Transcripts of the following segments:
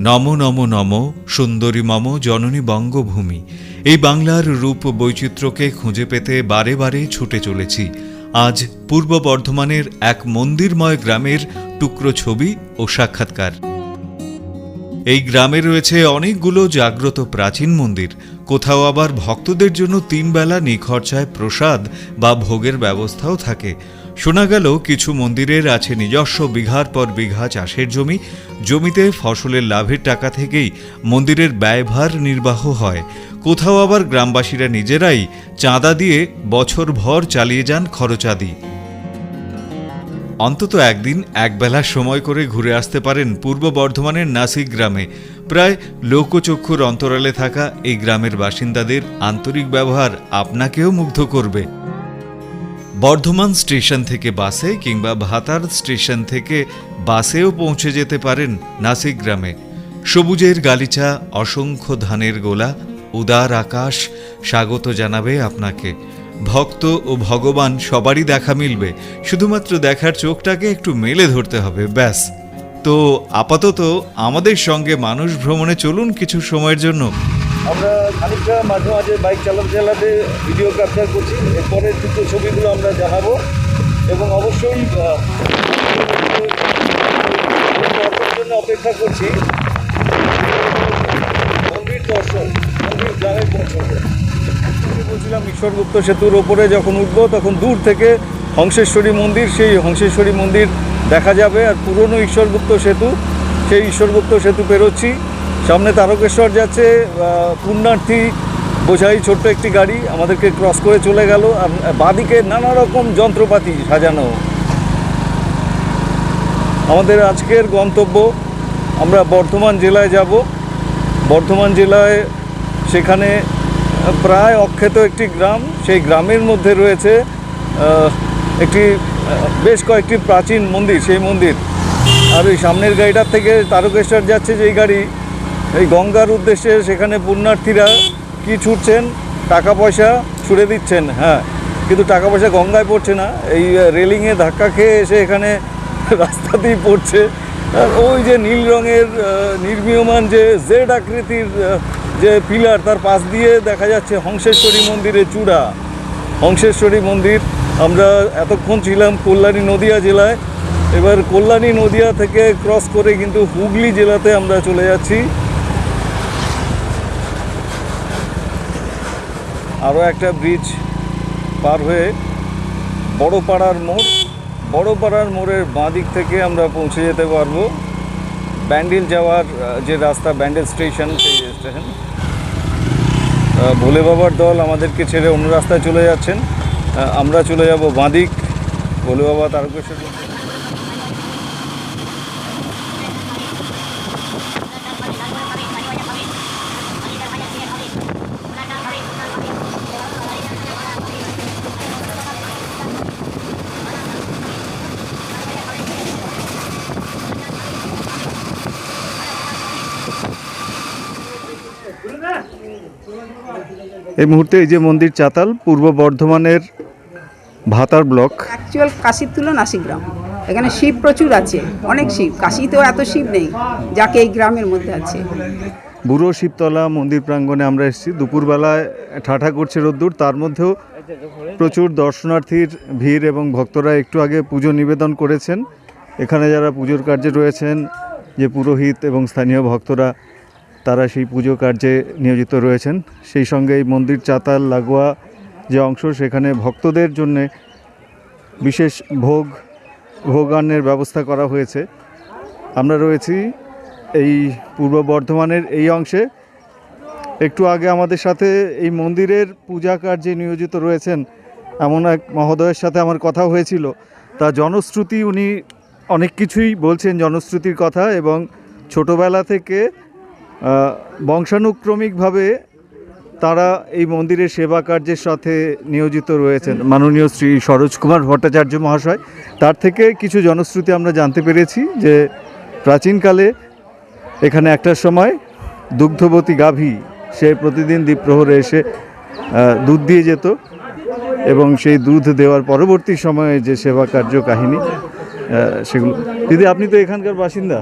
নম নম নম, সুন্দরী মম, জননী বঙ্গভূমি। এই বাংলার রূপ বৈচিত্র্যকে খুঁজে পেতে বারে বারে ছুটে চলেছি। আজ পূর্ব বর্ধমানের এক মন্দিরময় গ্রামের টুকরো ছবি ও সাক্ষাৎকার। এই গ্রামে রয়েছে অনেকগুলো জাগ্রত প্রাচীন মন্দির। কোথাও আবার ভক্তদের জন্য তিন বেলা নিখরচায় প্রসাদ বা ভোগের ব্যবস্থাও থাকে। শোনা গেল কিছু মন্দিরের আছে নিজস্ব বিঘার পর বিঘা চাষের জমি। জমিতে ফসলের লাভের টাকা থেকেই মন্দিরের ব্যয়ভার নির্বাহ হয়। কোথাও আবার গ্রামবাসীরা নিজেরাই চাঁদা দিয়ে বছরভর চালিয়ে যান খরচাদি। অন্তত একদিন একবেলা সময় করে ঘুরে আসতে পারেন পূর্ব বর্ধমানের নাসিক গ্রামে। প্রায় লোকচক্ষুর অন্তরালে থাকা এই গ্রামের বাসিন্দাদের আন্তরিক ব্যবহার আপনাকেও মুগ্ধ করবে। বর্ধমান স্টেশন থেকে বাসে কিংবা ভাতার স্টেশন থেকে বাসেও পৌঁছে যেতে পারেন নাসিক গ্রামে। সবুজের গালিচা, অসংখ্য ধানের গোলা, উদার আকাশ, স্বাগত জানাবে আপনাকে। ভক্ত ও ভগবান সবারই দেখা মিলবে, শুধুমাত্র দেখার চোখটাকে একটু মেলে ধরতে হবে, ব্যাস। তো আপাতত আমাদের সঙ্গে মানুষ ভ্রমণে চলুন কিছু সময়ের জন্য। আমরা খানিকটা মাঝে মাঝে বাইক চালাতে চালাতে ভিডিও ক্যাপচার করছি। এরপরের দুটো ছবিগুলো আমরা দেখাবো। এবং অবশ্যই জন্য অপেক্ষা করছি। মন্দির দর্শন মন্দির গ্রামে পৌঁছবো বলছিলাম, ঈশ্বরগুপ্ত সেতুর ওপরে যখন উঠবো, তখন দূর থেকে হংসেশ্বরী মন্দির, সেই হংসেশ্বরী মন্দির দেখা যাবে। আর পুরনো ঈশ্বরগুপ্ত সেতু, সেই ঈশ্বরগুপ্ত সেতু পেরোচ্ছি। সামনে তারকেশ্বর যাচ্ছে পুণ্যার্থী বোঝাই ছোট্ট একটি গাড়ি আমাদেরকে ক্রস করে চলে গেল আর বাঁদিকে নানা রকম যন্ত্রপাতি সাজানো। আমাদের আজকের গন্তব্য, আমরা বর্ধমান জেলায় যাব। বর্ধমান জেলায় সেখানে প্রায় অক্ষত একটি গ্রাম, সেই গ্রামের মধ্যে রয়েছে একটি বেশ কয়েকটি প্রাচীন মন্দির, সেই মন্দির। আর ওই সামনের গাড়িটার থেকে তারকেশ্বর যাচ্ছে যেই গাড়ি এই গঙ্গার উদ্দেশ্যে সেখানে পুণ্যার্থীরা কি ছুটছেন? টাকা পয়সা ছুড়ে দিচ্ছেন হ্যাঁ। কিন্তু টাকা পয়সা গঙ্গায় পড়ছে না। এই রেলিংয়ে ধাক্কা খেয়ে এসে এখানে রাস্তাতেই পড়ছে। আর ওই যে নীল রঙের নির্মীয়মান যে জেড আকৃতির যে পিলার, তার পাশ দিয়ে দেখা যাচ্ছে হংসেশ্বরী মন্দিরের চূড়া। হংসেশ্বরী মন্দির, আমরা এতক্ষণ ছিলাম কল্যাণী নদিয়া জেলায়। এবার কল্যাণী নদিয়া থেকে ক্রস করে কিন্তু হুগলি জেলাতে আমরা চলে যাচ্ছি। আরও একটা ব্রিজ পার হয়ে বড়পাড়ার মোড়। বড়পাড়ার মোড়ের বাঁ দিক থেকে আমরা পৌঁছে যেতে পারব। ব্যান্ডেল যাওয়ার যে রাস্তা, ব্যান্ডেল স্টেশন, সেই স্টেশন। ভোলে বাবার দল আমাদেরকে ছেড়ে অন্য রাস্তায় চলে যাচ্ছেন। আমরা চলে যাব বাঁদিক। ভোলে বাবা, তারকেশ্বর এই মুহূর্তে এই যে মন্দির চাতাল পূর্ব বর্ধমানের ভাতার ব্লক। অ্যাকচুয়াল কাশির তুলো নাসিক গ্রাম এখানে শিব প্রচুর আছে অনেক শিব। কাশিতেও এত শিব নেই যাকে এই গ্রামের মধ্যে আছে। বুড়ো শিবতলা মন্দির প্রাঙ্গণে আমরা এসেছি। দুপুরবেলায় ঠাঠা করছে রোদ্দুর তার মধ্যেও প্রচুর দর্শনার্থীর ভিড় এবং ভক্তরা একটু আগে পুজো নিবেদন করেছেন। এখানে যারা পুজোর কার্যে রয়েছেন যে পুরোহিত এবং স্থানীয় ভক্তরা তারা সেই পুজো কার্যে নিয়োজিত রয়েছেন। সেই সঙ্গে এই মন্দির চাতাল লাগোয়া যে অংশ, সেখানে ভক্তদের জন্যে বিশেষ ভোগ, ভোগান্নের ব্যবস্থা করা হয়েছে। আমরা রয়েছি এই পূর্ব বর্ধমানের এই অংশে। একটু আগে আমাদের সাথে এই মন্দিরের পূজা কার্যে নিয়োজিত রয়েছেন এমন এক মহোদয়ের সাথে আমার কথা হয়েছিল। তা জনশ্রুতি উনি অনেক কিছুই বলছেন জনশ্রুতির কথা এবং ছোটোবেলা থেকে বংশানুক্রমিকভাবে তারা এই মন্দিরের সেবা কার্যের সাথে নিয়োজিত রয়েছেন। মাননীয় শ্রী সরোজ কুমার ভট্টাচার্য মহাশয়, তার থেকে কিছু জনশ্রুতি আমরা জানতে পেরেছি যে প্রাচীনকালে এখানে একটার সময় দুগ্ধবতী গাভী, সে প্রতিদিন দ্বীপ্রহরে এসে দুধ দিয়ে যেত এবং সেই দুধ দেওয়ার পরবর্তী সময়ে যে সেবা কার্য কাহিনী সেগুলো। দিদি আপনি তো এখানকার বাসিন্দা।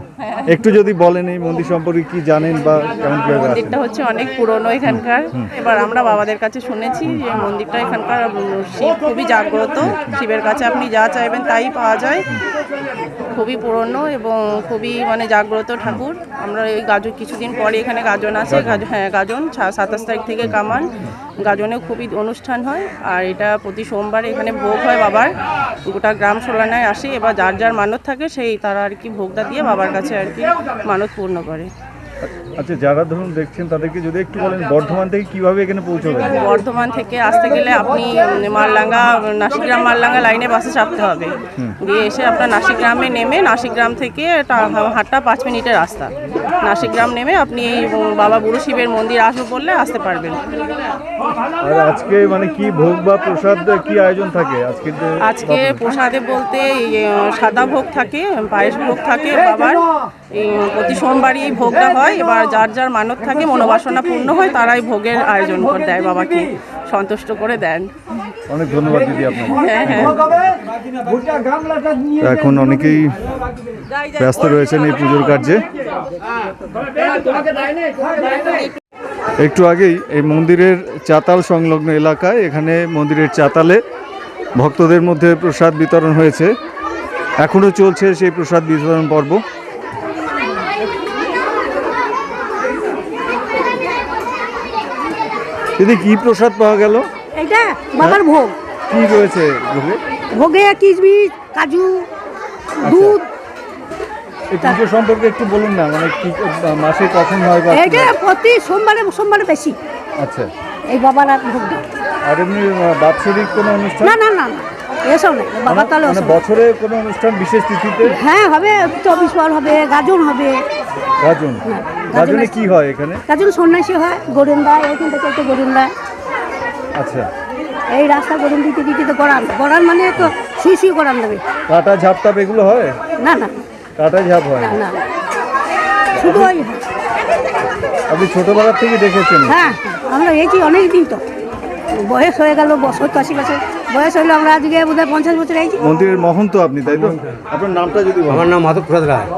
একটু যদি বলেন এই মন্দির সম্পর্কে কি জানেন বা কেমন কি মন্দিরটা হচ্ছে অনেক পুরনো এখানকার। এবার আমরা বাবাদের কাছে শুনেছি যে মন্দিরটা এখানকার শিব খুবই জাগ্রত। শিবের কাছে আপনি যা চাইবেন তাই পাওয়া যায়। খুবই পুরনো এবং খুবই মানে জাগ্রত ঠাকুর। আমরা এই গাজন কিছুদিন পরে এখানে গাজন আছে। হ্যাঁ গাজন সাতাশ তারিখ থেকে কামান। গাজনে খুবই অনুষ্ঠান হয়। আর এটা প্রতি সোমবার এখানে ভোগ হয় বাবার। গোটা গ্রাম সোলানায় আসে। এবার যার যার মানত থাকে, সেই তারা আর কি ভোগটা দিয়ে বাবার কাছে আর কি মানত পূর্ণ করে। আচ্ছা যারা ধরুন দেখছেন তাদেরকে যদি একটু বলেন বর্ধমান থেকে কীভাবে এখানে পৌঁছবেন বর্ধমান থেকে আসতে গেলে আপনি মারলাঙ্গা নাসিকগ্রাম মারলাঙ্গা লাইনে বাসে চাপতে হবে। দিয়ে এসে আপনার নাসিকগ্রামে নেমে নাসিকগ্রাম থেকে হাটটা পাঁচ মিনিটের রাস্তা। নাসিকগ্রাম নেমে আপনি এই বাবা বুড়ো শিবের মন্দির আসব বললে আসতে পারবেন। আর আজকে মানে কি ভোগ বা প্রসাদ কি আয়োজন থাকে? আজকে আজকে প্রসাদে বলতে সাদা ভোগ থাকে পায়েস ভোগ থাকে বাবার। প্রতি সোমবারই এই ভোগটা হয় এবার যার যার মানত থাকে মনোবাসনা পূর্ণ হয় তারাই ভোগের আয়োজন করে দেয় বাবাকে সন্তুষ্ট করে দেন। অনেক ধন্যবাদ দিদি আপনাকে। হ্যাঁ হ্যাঁ। এখন অনেকেই ব্যস্ত রয়েছেন এই পুজোর কার্যে। একটু আগেই এই মন্দিরের চাতাল সংলগ্ন এলাকায় এখানে মন্দিরের চাতালে ভক্তদের মধ্যে প্রসাদ বিতরণ হয়েছে। এখনও চলছে সেই প্রসাদ বিতরণ পর্ব। দিদি কি প্রসাদ পাওয়া গেল? এটা বাবার ভোগ। কি রয়েছে ভোগে? ভোগে কিশমিশ কাজু দুধ। এই পুজো সম্পর্কে একটু বলুন না মানে কি মাসে কখন হয় বা এটা প্রতি সোমবারে সোমবারে বেশি। আচ্ছা। এই বাবার আর ভোগ আর এমনি বাৎসরিক কোনো অনুষ্ঠান? না না না না এসব নেই। বাবা তাহলে মানে বছরে কোনো অনুষ্ঠান বিশেষ তিথিতে? হ্যাঁ হবে চব্বিশ বার হবে গাজন হবে। গাজন। হ্যাঁ, গাজনে কি হয় এখানে? গাজন সন্ন্যাসী হয় গরুন দেয় এখান থেকে একটা গরুন দেয় আচ্ছা। এই রাস্তা গরুন দিতে দিতে তো গড়ান গড়ান মানে তো শুই শুই গড়ান দেবে। কাটা ঝাপ টাপ এগুলো হয়? না না। কাটা ঝাপ হয়? না না। শুধু ওই আপনি ছোটবেলার থেকে দেখেছেন? হ্যাঁ আমরা এই অনেক দিন তো। বয়স হয়ে গেল সত্তর আশি বছর। বয়স হইল আমরা আজকে বোধ হয় পঞ্চাশ বছর এইছি মন্দিরের মহন্ত আপনি তাই তো? আপনার নামটা যদি। আমার নাম মাধব প্রসাদ রায়।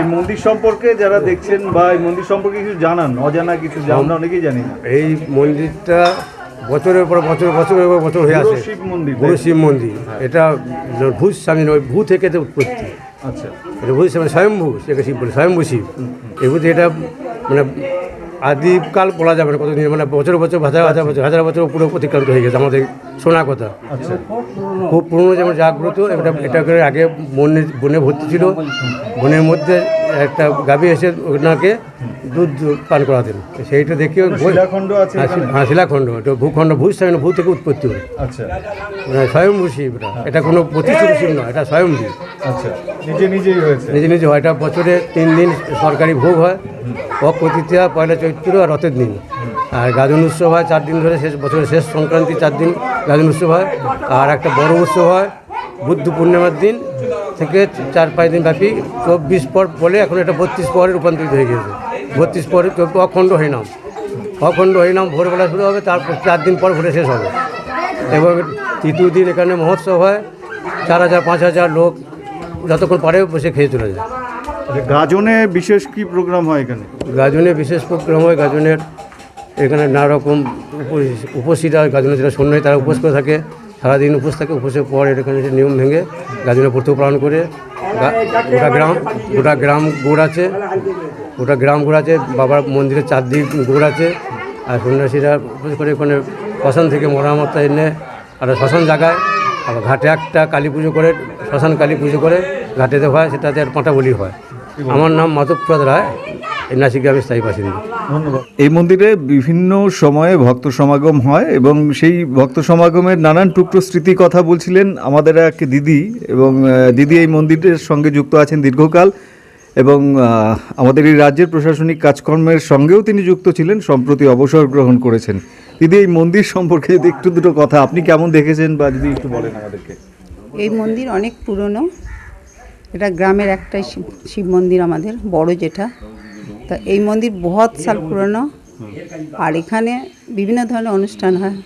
এই মন্দির সম্পর্কে যারা দেখছেন বা এই মন্দির সম্পর্কে কিছু জানান অজানা কিছু আমরা অনেকেই জানি। না এই মন্দিরটা বছরের পর বছর বছরের পর বছর হয়ে আসে। শিব মন্দির গুরু শিব মন্দির। এটা ভূত স্বামী নয় ভূ থেকে তো উৎপত্তি। আচ্ছা। এটা ভূত স্বামী স্বয়ম্ভূ সেকে শিব বলে স্বয়ম্ভূ শিব। এই ভূত এটা মানে আদিকাল বলা যাবে না কতদিন মানে বছর বছর হাজার হাজার বছর হাজার বছর পুরো অতিক্রান্ত হয়ে গেছে আমাদের শোনা কথা। আচ্ছা। খুব পুরনো যেমন জাগ্রত এটা এটা করে আগে বনে বনে ভর্তি ছিল। বনের মধ্যে একটা গাভী এসে ওনাকে দুধ পান করাতেন। সেইটা দেখে হ্যাঁ, হ্যাঁ শিলাখণ্ড এটা ভূখণ্ড ভূ স্থানীয় ভূ থেকে উৎপত্তি হয়। আচ্ছা। মানে স্বয়ম্ভূ শিব এটা। এটা কোনো প্রতিষ্ঠিত শিব নয় এটা স্বয়ম্ভূ। আচ্ছা। নিজে নিজেই হয়েছে? নিজে নিজে হয় এটা বছরে তিন দিন সরকারি ভোগ হয়। অক্ষ তৃতীয়া পয়লা চৈত্র আর রথের দিন। আর গাজন উৎসব হয় চার দিন ধরে, শেষ বছরের শেষ সংক্রান্তি চার দিন গাজন উৎসব হয়। আর একটা বড় উৎসব হয় বুদ্ধ পূর্ণিমার দিন থেকে চার পাঁচ দিন ব্যাপী চব্বিশ পর বলে এখন এটা বত্রিশ পরে রূপান্তরিত হয়ে গেছে বত্রিশ পরে অখণ্ড হরিনাম। অখণ্ড হরিনাম ভোরবেলা শুরু হবে, তারপর চার দিন পর ভোরে শেষ হবে। এবং তৃতীয় দিন এখানে মহোৎসব হয়। চার হাজার, পাঁচ হাজার লোক যতক্ষণ পারে বসে খেয়ে চলে যায়। গাজনে বিশেষ কি প্রোগ্রাম হয় এখানে? গাজনে বিশেষ প্রোগ্রাম হয়, গাজনের এখানে নানা রকম উপসীরা গাজনে যারা সৈন্য তারা উপোস করে থাকে, সারাদিন উপোস থাকে, উপোসের পর এখানে নিয়ম ভেঙে গাজনে পড়তেও পালন করে। গোটা গ্রাম গোটা গ্রাম গোড় আছে, গোটা গ্রাম গোড় আছে, বাবার মন্দিরের চারদিক গোড় আছে, আর সন্ন্যাসীরা উপোস করে ওখানে শ্মশান থেকে মরামত্তা এনে আর শ্মশান জায়গায় আবার ঘাটে একটা কালী পুজো করে, শ্মশান কালী পুজো করে ঘাটেতে হয়, সেটাতে আর পাঁটা বলি হয়। আমার নাম মাধবপ্রসাদ রায় এই নাসিক গ্রামের স্থায়ী বাসিন্দা। ধন্যবাদ। এই মন্দিরে বিভিন্ন সময়ে ভক্ত সমাগম হয় এবং সেই ভক্ত সমাগমের নানান টুকরো স্মৃতি কথা বলছিলেন আমাদের এক দিদি এবং দিদি এই মন্দিরের সঙ্গে যুক্ত আছেন দীর্ঘকাল এবং আমাদের এই রাজ্যের প্রশাসনিক কাজকর্মের সঙ্গেও তিনি যুক্ত ছিলেন সম্প্রতি অবসর গ্রহণ করেছেন। দিদি এই মন্দির সম্পর্কে যদি একটু দুটো কথা। আপনি কেমন দেখেছেন বা যদি একটু বলেন আমাদেরকে। এই মন্দির অনেক পুরনো। এটা গ্রামের একটাই শিব মন্দির আমাদের বড় যেটা। তা এই মন্দির বহুত সাল পুরনো। আর এখানে বিভিন্ন ধরনের অনুষ্ঠান হয়।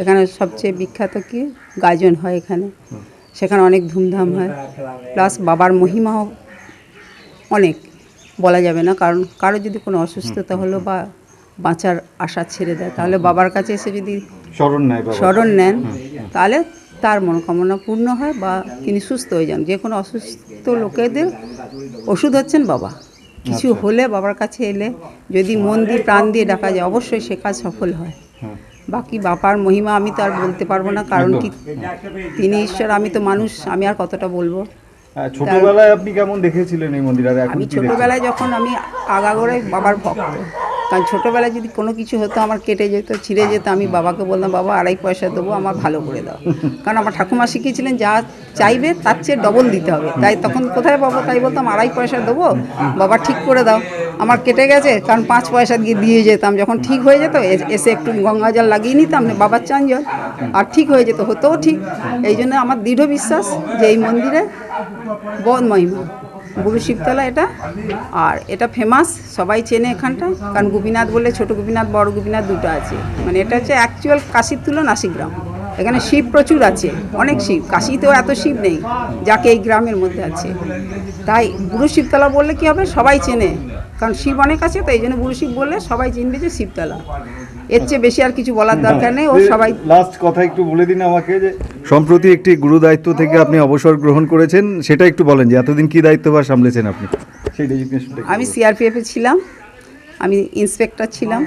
এখানে সবচেয়ে বিখ্যাত কি? গাজন হয় এখানে। সেখানে অনেক ধুমধাম হয়। প্লাস বাবার মহিমাও অনেক বলা যাবে না। কারণ কারও যদি কোনো অসুস্থতা হলো বা বাঁচার আশা ছেড়ে দেয় তাহলে বাবার কাছে এসে যদি স্মরণ নেয় স্মরণ নেন তাহলে তার মনোকামনা পূর্ণ হয় বা তিনি সুস্থ হয়ে যান। যে কোনো অসুস্থ লোকেদের ওষুধ হচ্ছেন বাবা। কিছু হলে বাবার কাছে এলে যদি মন দিয়ে প্রাণ দিয়ে ডাকা যায় অবশ্যই সে কাজ সফল হয়। বাকি বাবার মহিমা আমি তো আর বলতে পারব না কারণ কি তিনি ঈশ্বর আমি তো মানুষ আমি আর কতটা বলব? ছোটবেলায় আপনি কেমন দেখেছিলেন এই মন্দির? আর আমি ছোটবেলায় যখন আমি আগাগোড়াই বাবার ভক্ত কারণ ছোটোবেলায় যদি কোনো কিছু হতো আমার কেটে যেত ছিঁড়ে যেত আমি বাবাকে বলতাম বাবা আড়াই পয়সা দেবো আমার ভালো করে দাও। কারণ আমার ঠাকুমা শিখিয়েছিলেন যা চাইবে তার চেয়ে ডবল দিতে হবে। তাই তখন কোথায় পাবো তাই বলতাম আড়াই পয়সা দেবো বাবা ঠিক করে দাও। আমার কেটে গেছে কারণ পাঁচ পয়সা দিয়ে দিয়ে যেতাম যখন ঠিক হয়ে যেত এসে একটু গঙ্গা জল লাগিয়ে নিতাম বাবার চান জল আর ঠিক হয়ে যেত হতেও ঠিক। এই জন্য আমার দৃঢ় বিশ্বাস যে এই মন্দিরে বদ মহিমা গুরু শিবতলা এটা। আর এটা ফেমাস সবাই চেনে এখানটা। কারণ গোপীনাথ বলে ছোট গোপীনাথ, বড় গোপীনাথ দুটো আছে। মানে এটা হচ্ছে অ্যাকচুয়াল কাশির তুলো নাসিক গ্রাম এখানে শিব প্রচুর আছে। অনেক শিব। কাশিতেও এত শিব নেই, যাকে এই গ্রামের মধ্যে আছে। তাই গুরু শিবতলা বললে কি হবে? সবাই চেনে। কারণ শিব অনেক আছে তো এই জন্য গুরু শিব বললে সবাই চিনবে যে শিবতলা। এর চেয়ে বেশি আর কিছু বলার দরকার নেই ও সবাই লাস্ট কথা একটু বলে দিন আমাকে যে সম্প্রতি একটি গুরু দায়িত্ব থেকে আপনি অবসর গ্রহণ করেছেন সেটা একটু বলেন যে এতদিন কি দায়িত্বভার সামলেছেন আপনি? সেই আমি সিআরপিএফে ছিলাম। আমি ইন্সপেক্টর ছিলাম।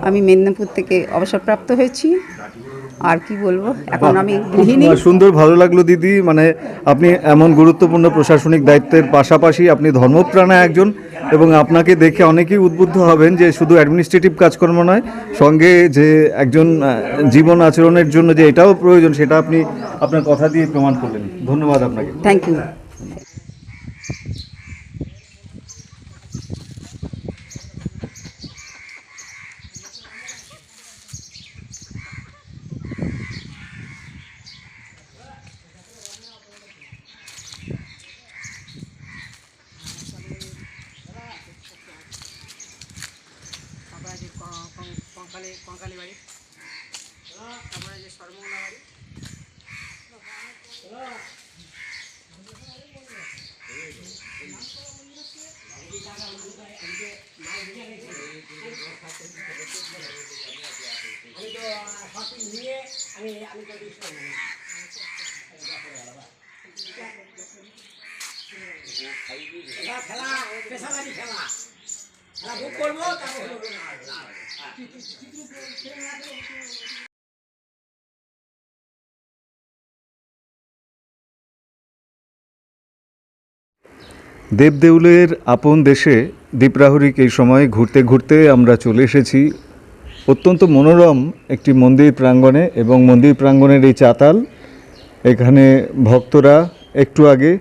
আমি মেদিনীপুর থেকে অবসরপ্রাপ্ত হয়েছি। আর কি বলব? এখন আমি গৃহিণী। সুন্দর ভালো লাগল দিদি। মানে আপনি এমন গুরুত্বপূর্ণ প্রশাসনিক দায়িত্বের পাশাপাশি আপনি ধর্মপ্রাণা একজন এবং আপনাকে দেখে অনেকেই উদ্বুদ্ধ হবেন যে শুধু অ্যাডমিনিস্ট্রেটিভ কাজকর্ম নয় সঙ্গে যে একজন জীবন আচরণের জন্য যে এটাও প্রয়োজন সেটা আপনি আপনার কথা দিয়ে প্রমাণ করলেন। ধন্যবাদ আপনাকে। থ্যাংক ইউ সকালে বাড়ি। তারপরে যে সর্বমঙ্গলা বাড়ি। আমি নিয়ে আমি আমি তো খেলা, পেশাদারি খেলা। খেলা বুক করব, তারপর দেবদেউলের আপন দেশে দীপ্রাহরিক এই সময় ঘুরতে ঘুরতে আমরা চলে এসেছি। অত্যন্ত মনোরম একটি মন্দির প্রাঙ্গণে এবং মন্দির প্রাঙ্গণের এই চাতাল, এখানে ভক্তরা একটু আগে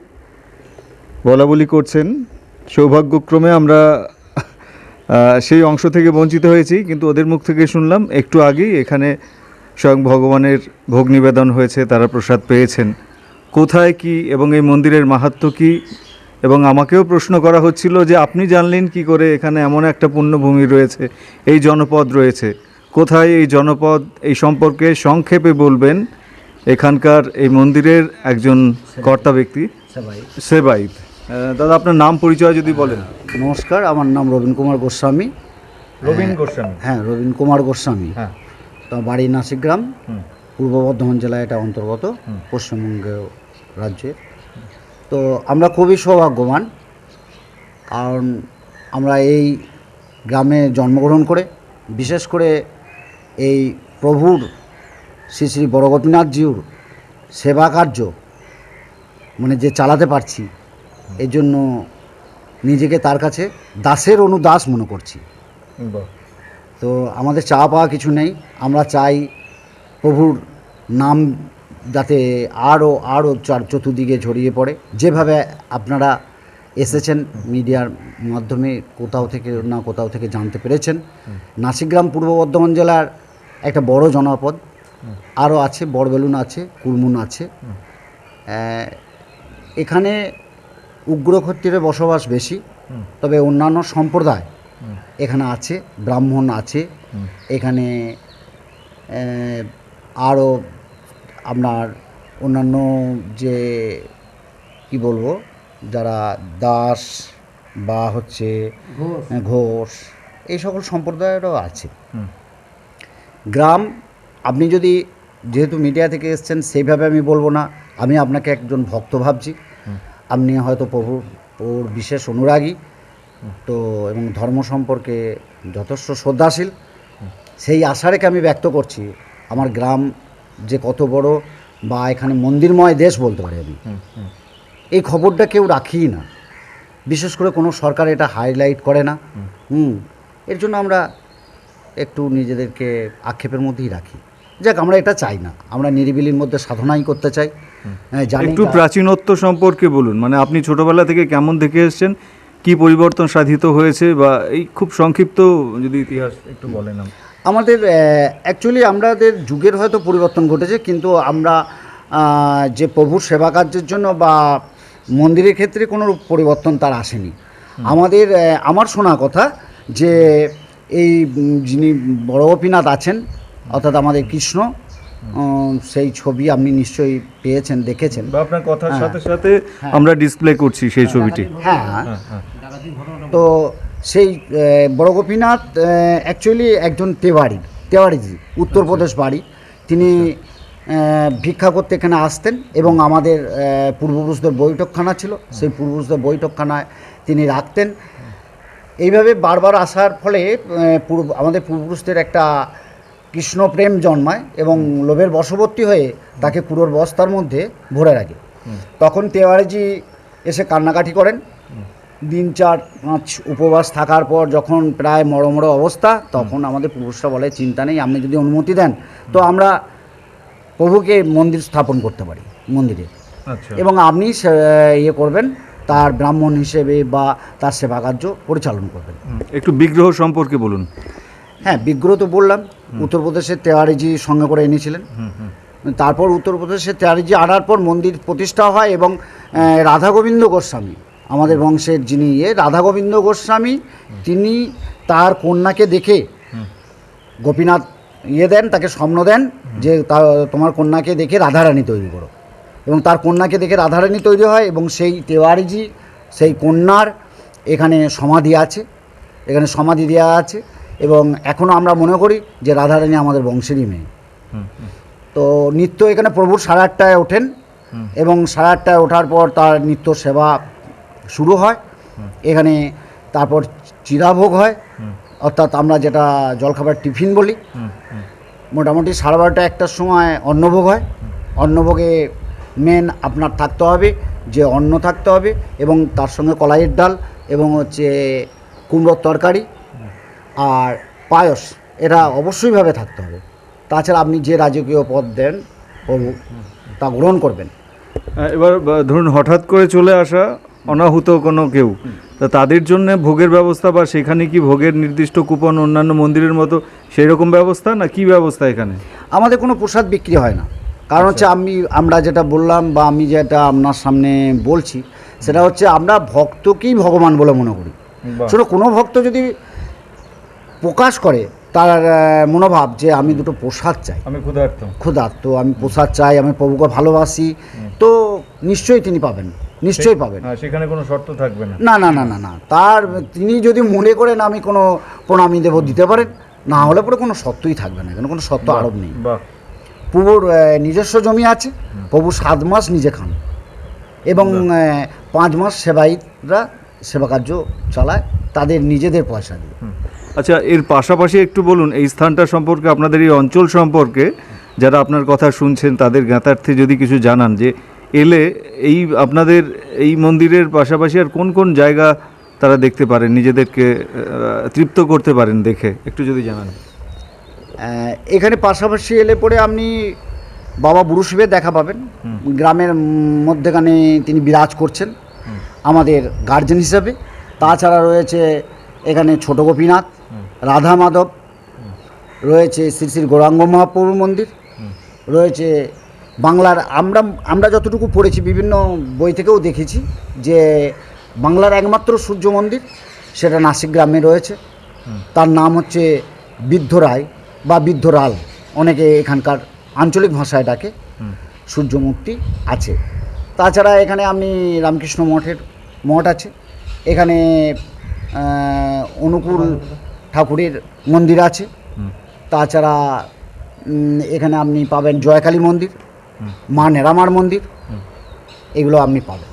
বলা বলি করছেন। সৌভাগ্যক্রমে আমরা সেই অংশ থেকে বঞ্চিত হয়েছি কিন্তু ওদের মুখ থেকে শুনলাম একটু আগেই এখানে স্বয়ং ভগবানের ভোগ নিবেদন হয়েছে তারা প্রসাদ পেয়েছেন। কোথায় কি এবং এই মন্দিরের মাহাত্ম্য কি? এবং আমাকেও প্রশ্ন করা হচ্ছিল যে আপনি জানলেন কি করে এখানে এমন একটা পুণ্যভূমি রয়েছে এই জনপদ রয়েছে। কোথায় এই জনপদ এই সম্পর্কে সংক্ষেপে বলবেন এখানকার এই মন্দিরের একজন কর্তা ব্যক্তি সেবাইত দাদা আপনার নাম পরিচয় যদি বলেন। নমস্কার আমার নাম রবীন কুমার গোস্বামী। রবীন গোস্বামী? হ্যাঁ রবীন কুমার গোস্বামী। হ্যাঁ। তো বাড়ি নাসিকগ্রাম। পূর্ব বর্ধমান জেলায় এটা অন্তর্গত পশ্চিমবঙ্গ রাজ্যে। তো আমরা খুবই সৌভাগ্যবান কারণ আমরা এই গ্রামে জন্মগ্রহণ করে বিশেষ করে এই প্রভুর শ্রী শ্রী বড় গোপীনাথজিউর সেবা কার্য মানে যে চালাতে পারছি এর জন্য নিজেকে তার কাছে দাসের অনুদাস মনে করছি। তো আমাদের চা পাওয়া কিছু নেই। আমরা চাই প্রভুর নাম যাতে আরও আরও চার চতুর্দিকে ছড়িয়ে পড়ে। যেভাবে আপনারা এসেছেন মিডিয়ার মাধ্যমে কোথাও থেকে না কোথাও থেকে জানতে পেরেছেন। নাসিকগ্রাম পূর্ব বর্ধমান জেলার একটা বড় জনপদ। আরও আছে বড়বেলুন আছে কুলমুন আছে। এখানে উগ্র ক্ষত্রিয়ের বসবাস বেশি তবে অন্যান্য সম্প্রদায় এখানে আছে ব্রাহ্মণ আছে এখানে আরও আপনার অন্যান্য যে কি বলব যারা দাস বা হচ্ছে ঘোষ। এই সকল সম্প্রদায়েরও আছে। গ্রাম আপনি যদি যেহেতু মিডিয়া থেকে এসছেন সেইভাবে আমি বলব না। আমি আপনাকে একজন ভক্ত ভাবছি। আপনি হয়তো প্রভুর ওর বিশেষ অনুরাগী। তো এবং ধর্ম সম্পর্কে যথেষ্ট শ্রদ্ধাশীল। সেই আশা রেখে আমি ব্যক্ত করছি আমার গ্রাম যে কত বড় বা এখানে মন্দিরময় দেশ বলতে পারি আমি। এই খবরটা কেউ রাখিই না। বিশেষ করে কোনো সরকার এটা হাইলাইট করে না। হুম এর জন্য আমরা একটু নিজেদেরকে আক্ষেপের মধ্যেই রাখি। যাক আমরা এটা চাই না। আমরা নিরিবিলির মধ্যে সাধনাই করতে চাই। হ্যাঁ, একটু প্রাচীনত্ব সম্পর্কে বলুন। মানে আপনি ছোটবেলা থেকে কেমন দেখে এসেছেন? কি পরিবর্তন সাধিত হয়েছে? বা এই খুব সংক্ষিপ্ত যদি ইতিহাস একটু বলেন আমাদের অ্যাকচুয়ালি আমাদের যুগের হয়তো পরিবর্তন ঘটেছে কিন্তু আমরা যে প্রভুর সেবা কার্যের জন্য বা মন্দিরের ক্ষেত্রে কোনো পরিবর্তন তার আসেনি। আমাদের আমার শোনা কথা যে এই যিনি বড় গোপীনাথ আছেন অর্থাৎ আমাদের কৃষ্ণ সেই ছবি আপনি নিশ্চয়ই পেয়েছেন দেখেছেন। বা আপনার কথার হ্যাঁ। সাথে সাথে আমরা ডিসপ্লে করছি সেই ছবিটি। হ্যাঁ। তো সেই বড় গোপীনাথ অ্যাকচুয়ালি একজন তেওয়ারি তেওয়ারিজি উত্তরপ্রদেশ বাড়ি। তিনি ভিক্ষা করতে এখানে আসতেন এবং আমাদের পূর্বপুরুষদের বৈঠকখানা ছিল। সেই পূর্বপুরুষদের বৈঠকখানায় তিনি রাখতেন। এইভাবে বারবার আসার ফলে পূর্ব আমাদের পূর্বপুরুষদের একটা কৃষ্ণপ্রেম জন্মায় এবং লোভের বশবর্তী হয়ে তাকে কুড়োর বস্তার মধ্যে ভরে রাখে। তখন তেওয়ারিজি এসে কান্নাকাটি করেন। দিন চার পাঁচ উপবাস থাকার পর যখন প্রায় মরো মরো অবস্থা তখন আমাদের পুরুষরা বলে চিন্তা নেই আপনি যদি অনুমতি দেন তো আমরা প্রভুকে মন্দির স্থাপন করতে পারি মন্দিরে। আচ্ছা। এবং আপনি ইয়ে করবেন তার ব্রাহ্মণ হিসেবে বা তার সেবা কার্য পরিচালন করবেন। একটু বিগ্রহ সম্পর্কে বলুন। হ্যাঁ বিগ্রহ তো বললাম উত্তরপ্রদেশের তেওয়ারিজি সঙ্গে করে এনেছিলেন। তারপর উত্তরপ্রদেশের তেওয়ারিজি আনার পর মন্দির প্রতিষ্ঠা হয় এবং রাধা গোবিন্দ গোস্বামী আমাদের বংশের যিনি ইয়ে রাধা গোবিন্দ গোস্বামী তিনি তার কন্যাকে দেখে গোপীনাথ ইয়ে দেন তাকে স্বপ্ন দেন যে তা তোমার কন্যাকে দেখে রাধারানী তৈরি করো। এবং তার কন্যাকে দেখে রাধারানী তৈরি হয় এবং সেই তেওয়ারিজি সেই কন্যার এখানে সমাধি আছে। এখানে সমাধি দেওয়া আছে। এবং এখনও আমরা মনে করি যে রাধারানী আমাদের বংশেরই মেয়ে। তো নিত্য এখানে প্রভুর সাড়ে আটটায় ওঠেন এবং সাড়ে আটটায় ওঠার পর তার নিত্য সেবা শুরু হয়। এখানে তারপর চিরাভোগ হয়। অর্থাৎ আমরা যেটা জলখাবার টিফিন বলি। মোটামুটি সাড়ে বারোটা একটার সময় অন্নভোগ হয়। অন্নভোগে মেন আপনার থাকতে হবে যে অন্ন থাকতে হবে এবং তার সঙ্গে কলাইয়ের ডাল এবং হচ্ছে কুমড়োর তরকারি। আর পায়স এটা অবশ্যইভাবে থাকতে হবে। তাছাড়া আপনি যে রাজকীয় পদ দেন তা গ্রহণ করবেন। এবার ধরুন হঠাৎ করে চলে আসা অনাহুত কোনো কেউ তা তাদের জন্য ভোগের ব্যবস্থা বা সেখানে কি ভোগের নির্দিষ্ট কুপন অন্যান্য মন্দিরের মতো সেই রকম ব্যবস্থা না কি ব্যবস্থা এখানে? আমাদের কোনো প্রসাদ বিক্রি হয় না। কারণ হচ্ছে আমি আমরা যেটা বললাম বা আমি যেটা আপনার সামনে বলছি সেটা হচ্ছে আমরা ভক্তকেই ভগবান বলে মনে করি। শুধু কোনো ভক্ত যদি প্রকাশ করে তার মনোভাব যে আমি দুটো প্রসাদ চাই। আমি ক্ষুধার্ত। ক্ষুধার্ত আমি প্রসাদ চাই আমি প্রভুকে ভালোবাসি। তো নিশ্চয়ই তিনি পাবেন নিশ্চয়ই পাবেন। হ্যাঁ সেখানে কোনো শর্ত থাকবে না। না না না না না। তার তিনি যদি মনে করেন আমি কোনো প্রণামী দেব দিতে পারেন না হলে পরে কোনো সত্যই থাকবে না এখানে কোনো সত্য আরোপ নেই। প্রভুর নিজস্ব জমি আছে প্রভু সাত মাস নিজে খান। এবং পাঁচ মাস সেবায়িতরা সেবা কার্য চালায় তাদের নিজেদের পয়সা দিয়ে। আচ্ছা এর পাশাপাশি একটু বলুন এই স্থানটা সম্পর্কে আপনাদের এই অঞ্চল সম্পর্কে যারা আপনার কথা শুনছেন তাদের জ্ঞাতার্থে যদি কিছু জানান যে এলে এই আপনাদের এই মন্দিরের পাশাপাশি আর কোন কোন জায়গা তারা দেখতে পারেন নিজেদেরকে তৃপ্ত করতে পারেন দেখে? একটু যদি জানান। এখানে পাশাপাশি এলে পরে আপনি বাবা বুড়ো শিবের দেখা পাবেন। গ্রামের মধ্যেখানে তিনি বিরাজ করছেন আমাদের গার্জেন হিসাবে। তাছাড়া রয়েছে এখানে ছোট গোপীনাথ রাধা মাধব, রয়েছে শ্রী শ্রী গৌরাঙ্গ মহাপ্রভু মন্দির, রয়েছে বাংলার আমরা আমরা যতটুকু পড়েছি, বিভিন্ন বই থেকেও দেখেছি যে বাংলার একমাত্র সূর্য মন্দির, সেটা নাসিক গ্রামে রয়েছে। তার নাম হচ্ছে বৃদ্ধ রায় বা বিদ্ধরাল অনেকে এখানকার আঞ্চলিক ভাষায় ডাকে। সূর্যমূর্তি আছে। তাছাড়া এখানে আপনি রামকৃষ্ণ মঠের মঠ আছে। এখানে অনুকূল ঠাকুরের মন্দির আছে। তাছাড়া এখানে আপনি পাবেন জয়কালী মন্দির মা নেরামার মন্দির এগুলো আপনি পাবেন।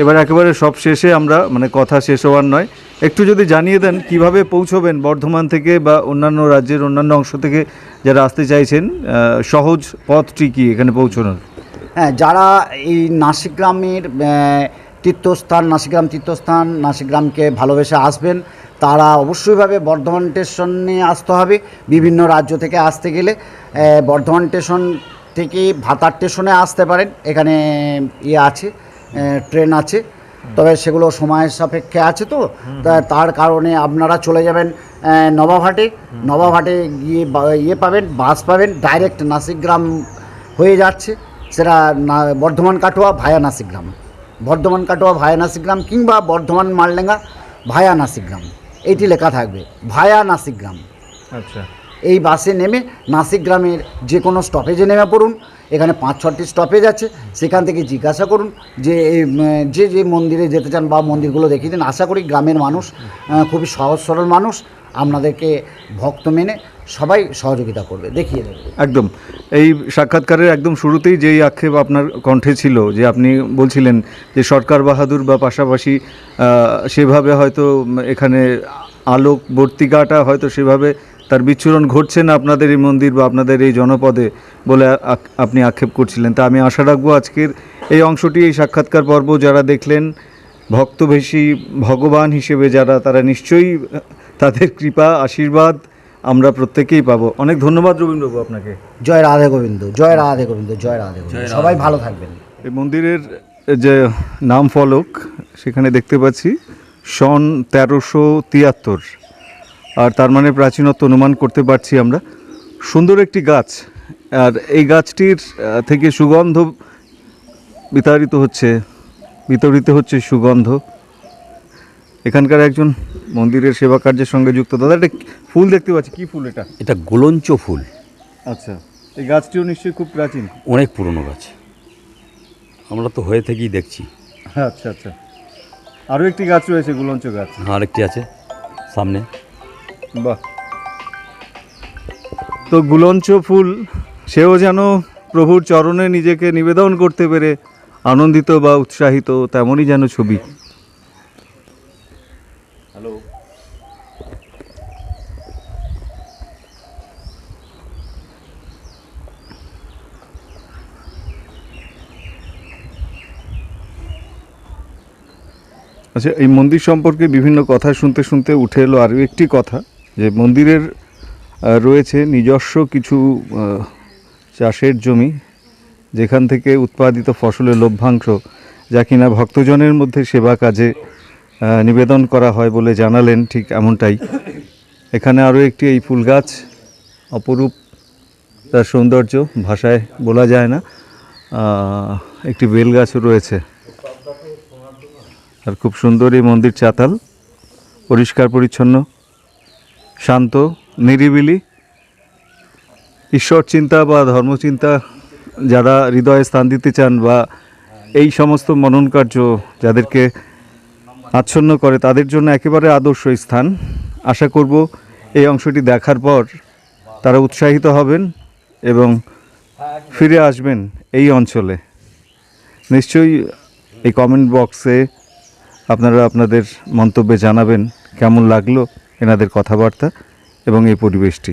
এবার একেবারে সব শেষে আমরা মানে কথা শেষ হওয়ার নয় একটু যদি জানিয়ে দেন কীভাবে পৌঁছবেন বর্ধমান থেকে বা অন্যান্য রাজ্যের অন্যান্য অংশ থেকে যারা আসতে চাইছেন সহজ পথটি কি এখানে পৌঁছানোর? হ্যাঁ যারা এই নাসিক গ্রামের তীর্থস্থান নাসিগ্রাম তীর্থস্থান নাসিগ্রামকে ভালোবেসে আসবেন। তারা অবশ্যইভাবে বর্ধমান স্টেশনে আসতে হবে বিভিন্ন রাজ্য থেকে আসতে গেলে। বর্ধমান স্টেশন থেকে ভাতার স্টেশনে আসতে পারেন এখানে ইয়ে আছে ট্রেন আছে। তবে সেগুলো সময়ের সাপেক্ষে আছে তো তার কারণে আপনারা চলে যাবেন আহ, নবাবহাটে। নবাবহাটে গিয়ে ইয়ে পাবেন বাস পাবেন ডাইরেক্ট নাসিকগ্রাম হয়ে যাচ্ছে। সেটা বর্ধমান কাটোয়া ভায়া নাসিকগ্রাম বর্ধমান কাটোয়া ভায়া নাসিকগ্রাম কিংবা বর্ধমান মালডাঙ্গা ভায়া নাসিকগ্রাম এইটি লেখা থাকবে ভায়া নাসিকগ্রাম আচ্ছা। এই বাসে নেমে নাসিক গ্রামের যে কোনো স্টপেজে নেমে পড়ুন। এখানে পাঁচ ছটি স্টপেজ আছে। সেখান থেকে জিজ্ঞাসা করুন যে যে যে মন্দিরে যেতে চান বা মন্দিরগুলো দেখিয়ে দিন। আশা করি গ্রামের মানুষ খুবই সহজ সরল মানুষ। আপনাদেরকে ভক্ত মেনে সবাই সহযোগিতা করবে, দেখিয়ে দেবে। একদম। এই সাক্ষাৎকারের একদম শুরুতেই যেই আক্ষেপ আপনার কণ্ঠে ছিল, যে আপনি বলছিলেন যে সরকার বাহাদুর বা পাশাপাশি সেভাবে হয়তো এখানে আলোক বর্তিকাটা হয়তো সেভাবে তার বিচ্ছুরণ ঘটছে না আপনাদের এই মন্দির বা আপনাদের এই জনপদে বলে আপনি আক্ষেপ করছিলেন। তা আমি আশা রাখব আজকের এই অংশটি, এই সাক্ষাৎকার পর্ব যারা দেখলেন, ভক্তবেশী ভগবান হিসেবে যারা, তারা নিশ্চয়ই তাদের কৃপা, আশীর্বাদ আমরা প্রত্যেকেই পাবো। অনেক ধন্যবাদ রবীন্দ্রবাবু আপনাকে। জয় রাধে গোবিন্দ জয় রাধে গোবিন্দ জয় রাধে গোবিন্দ। সবাই ভালো থাকবেন। এই মন্দিরের যে নাম ফলক সেখানে দেখতে পাচ্ছি সন তেরোশো তিয়াত্তর। আর তার মানে প্রাচীনত্ব অনুমান করতে পারছি আমরা। সুন্দর একটি গাছ। আর এই গাছটির থেকে সুগন্ধ বিতাড়িত হচ্ছে বিতরিত হচ্ছে সুগন্ধ। এখানকার একজন মন্দিরের সেবা কার্যের সঙ্গে যুক্ত। দাদা এটা ফুল দেখতে পাচ্ছি কি ফুল এটা? এটা গোলঞ্চ ফুল। আচ্ছা এই গাছটিও নিশ্চয়ই খুব প্রাচীন। অনেক পুরনো গাছ। আমরা তো হয়ে থেকেই দেখছি। হ্যাঁ আচ্ছা আচ্ছা। আরও একটি গাছ রয়েছে গুলঞ্চ গাছ। আরেকটি আছে সামনে। বাহ। তো গুলঞ্চ ফুল সেও যেন প্রভুর চরণে নিজেকে নিবেদন করতে পেরে আনন্দিত বা উৎসাহিত তেমনই যেন ছবি। আচ্ছা এই মন্দির সম্পর্কে বিভিন্ন কথা শুনতে শুনতে উঠে এলো আরও একটি কথা, যে মন্দিরের রয়েছে নিজস্ব কিছু চাষের জমি, যেখান থেকে উৎপাদিত ফসলের লভ্যাংশ, যা কিনা ভক্তজনের মধ্যে সেবা কাজে নিবেদন করা হয় বলে জানালেন, ঠিক এমনটাই। এখানে আরও একটি এই ফুল গাছ, অপরূপ, তার সৌন্দর্য ভাষায় বলা যায় না। একটি বেল গাছও রয়েছে। আর খুব সুন্দর এই মন্দির চাতাল, পরিষ্কার পরিচ্ছন্ন, শান্ত, নিরিবিলি। ঈশ্বর চিন্তা বা ধর্মচিন্তা যারা হৃদয়ে স্থান দিতে চান বা এই সমস্ত মনন কার্য যাদেরকে আচ্ছন্ন করে, তাদের জন্য একেবারে আদর্শ স্থান। আশা করব এই অংশটি দেখার পর তারা উৎসাহিত হবেন এবং ফিরে আসবেন এই অঞ্চলে। নিশ্চয়ই এই কমেন্ট বক্সে আপনারা আপনাদের মন্তব্যে জানাবেন কেমন লাগল এনাদের কথাবার্তা এবং এই পরিবেশটি।